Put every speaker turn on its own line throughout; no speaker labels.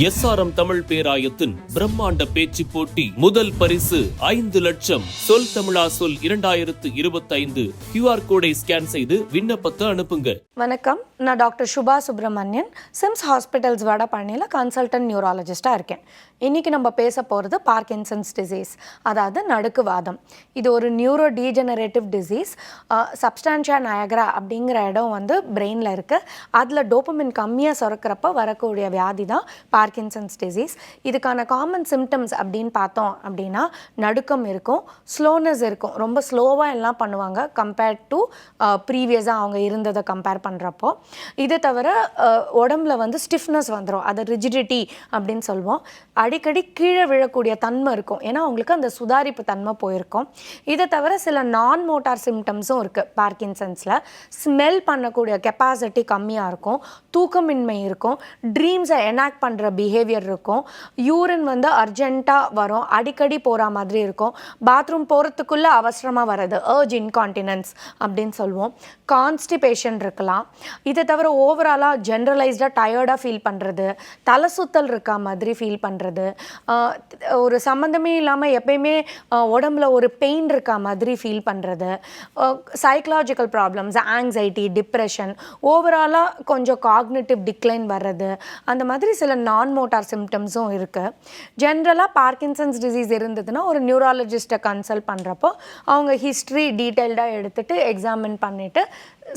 SRM Tamil பேராயத்தின் பிரம்மாண்ட பேச்சு போட்டி முதல் பரிசு ஐந்து லட்சம். சொல் தமிழா சொல் இரண்டாயிரத்து இருபத்தைந்து. கியூஆர் கோடை ஸ்கேன் செய்து விண்ணப்பத்தை அனுப்புங்க
வணக்கம். நான் doctor Subha Subramanian SIMS hospitals வடபழனியில் consultant நியூராலஜிஸ்ட்டாக இருக்கேன். இன்றைக்கி நம்ம பேச போகிறது பார்க்கின்சன்ஸ் டிசீஸ் அதாவது நடுக்குவாதம் இது ஒரு neuro degenerative disease substantia nigra அப்படிங்கிற இடம் வந்து பிரெயினில் இருக்குது அதில் டோப்பமின் கம்மியாக சுரக்கிறப்ப வரக்கூடிய வியாதி தான் பார்க்கின்சன்ஸ் டிசீஸ் இதுக்கான காமன் சிம்டம்ஸ் அப்படின்னு பார்த்தோம் அப்படின்னா நடுக்கம் இருக்கும் ஸ்லோனஸ் இருக்கும். ரொம்ப ஸ்லோவாக எல்லாம் பண்ணுவாங்க கம்பேர்ட் டு ப்ரீவியஸாக அவங்க இருந்ததை கம்பேர் பண்ணுறப்போ இதை தவிர உடம்புல வந்து ஸ்டிஃப்னஸ் வந்துடும் அதை ரிஜிடிட்டி அப்படின்னு சொல்லுவோம் அடிக்கடி கீழே விழக்கூடிய தன்மை இருக்கும். ஏன்னா அவங்களுக்கு அந்த சுதாரிப்பு தன்மை போயிருக்கும். இதை தவிர சில நான் மோட்டார் சிம்டம்ஸும் இருக்குது பார்க்கின்சன்ஸில் ஸ்மெல் பண்ணக்கூடிய கெப்பாசிட்டி கம்மியாக இருக்கும். தூக்கமின்மை இருக்கும். ட்ரீம்ஸை எனாக்ட் பண்ணுற பிஹேவியர் இருக்கும். யூரின் வந்து அர்ஜென்ட்டாக வரும். அடிக்கடி போகிற மாதிரி இருக்கும். பாத்ரூம் போகிறதுக்குள்ளே அவசரமாக வர்றது ஏர்ஜ் இன்கான்டினன்ஸ் அப்படின்னு சொல்லுவோம் கான்ஸ்டிபேஷன் இருக்கலாம். இதை தவிர ஓவராலாக ஜென்ரலைஸ்டாக டயர்டாக ஃபீல் பண்ணுறது தலை சுத்தல் இருக்கா மாதிரி ஃபீல் பண்ணுறது ஒரு சம்மந்தமே இல்லாமல் எப்பயுமே உடம்புல ஒரு பெயின் இருக்கா மாதிரி ஃபீல் பண்ணுறது சைக்கலாஜிக்கல் ப்ராப்ளம்ஸ் ஆங்ஸைட்டி டிப்ரெஷன் ஓவராலாக கொஞ்சம் காக்னேட்டிவ் டிக்ளைன் வர்றது. அந்த மாதிரி சில நான் மோட்டார் சிம்டம்ஸும் இருக்குது ஜென்ரலாக பார்க்கின்சன்ஸ் டிசீஸ் இருந்ததுன்னா ஒரு நியூராலஜிஸ்ட்டை கன்சல்ட் பண்ணுறப்போ அவங்க ஹிஸ்ட்ரி டீட்டெயில்டாக எடுத்துகிட்டு எக்ஸாமின் பண்ணிவிட்டு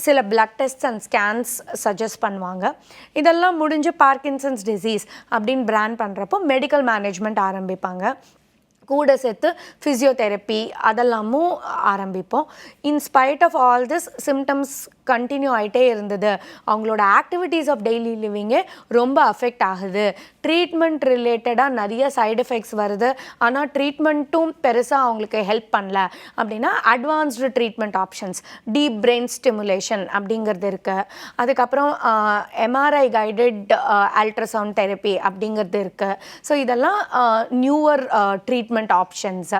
சில blood test and scans suggest பண்ணுவாங்க. இதெல்லாம் முடிஞ்சு பார்க்கின்சன்ஸ் டிசீஸ் அப்படின்னு பிராண்ட் பண்ணுறப்போ மெடிக்கல் மேனேஜ்மெண்ட் ஆரம்பிப்பாங்க. கூட சேர்த்து ஃபிசியோதெரப்பி அதெல்லாமும் ஆரம்பிப்போம். In spite of all this symptoms continue ஆகிட்டே இருந்தது. அவங்களோட ஆக்டிவிட்டீஸ் ஆஃப் டெய்லி லிவிங்கே ரொம்ப அஃபெக்ட் ஆகுது. ட்ரீட்மெண்ட் ரிலேட்டடாக நிறைய சைடு எஃபெக்ட்ஸ் வருது. ஆனால் ட்ரீட்மெண்ட்டும் பெருசாக அவங்களுக்கு ஹெல்ப் பண்ணல. அப்படின்னா advanced treatment options deep brain stimulation அப்படிங்கிறது இருக்குது அதுக்கப்புறம் எம்ஆர்ஐ கைடட் அல்ட்ராசவுண்ட் தெரப்பி அப்படிங்கிறது இருக்குது ஸோ இதெல்லாம் நியூவர் ட்ரீட்மெண்ட் ஆப்ஷன்ஸ்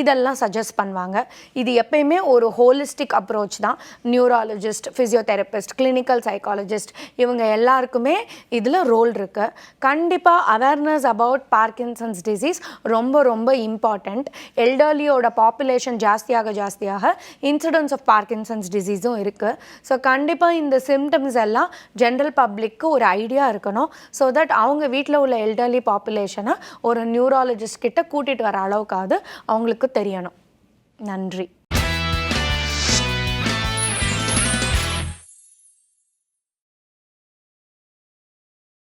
இதெல்லாம் சஜஸ்ட் பண்ணுவாங்க. இது எப்பயுமே ஒரு ஹோலிஸ்டிக் அப்ரோச் தான். நியூராலஜிஸ்ட் ஃபிசியோதெரபிஸ்ட் கிளினிக்கல் சைக்காலஜிஸ்ட் இவங்க எல்லாருக்குமே இதில் ரோல் இருக்குது கண்டிப்பாக அவேர்னஸ் அபவுட் பார்க்கின்சன்ஸ் டிசீஸ் ரொம்ப ரொம்ப இம்பார்ட்டண்ட் எல்டர்லியோட பாப்புலேஷன் ஜாஸ்தியாக ஜாஸ்தியாக இன்சிடென்ட்ஸ் ஆஃப் பார்க்கின்சன்ஸ் டிசீஸும் இருக்குது ஸோ கண்டிப்பாக இந்த சிம்டம்ஸ் எல்லாம் ஜென்ரல் பப்ளிக்கு ஒரு ஐடியா இருக்கணும். ஸோ தட் அவங்க வீட்டில் உள்ள எல்டர்லி பாப்புலேஷனை ஒரு நியூராலஜிஸ்ட் கிட்ட கூட்டிகிட்டு வர அளவுக்காவது அவங்களுக்கு தெரியணும். நன்றி.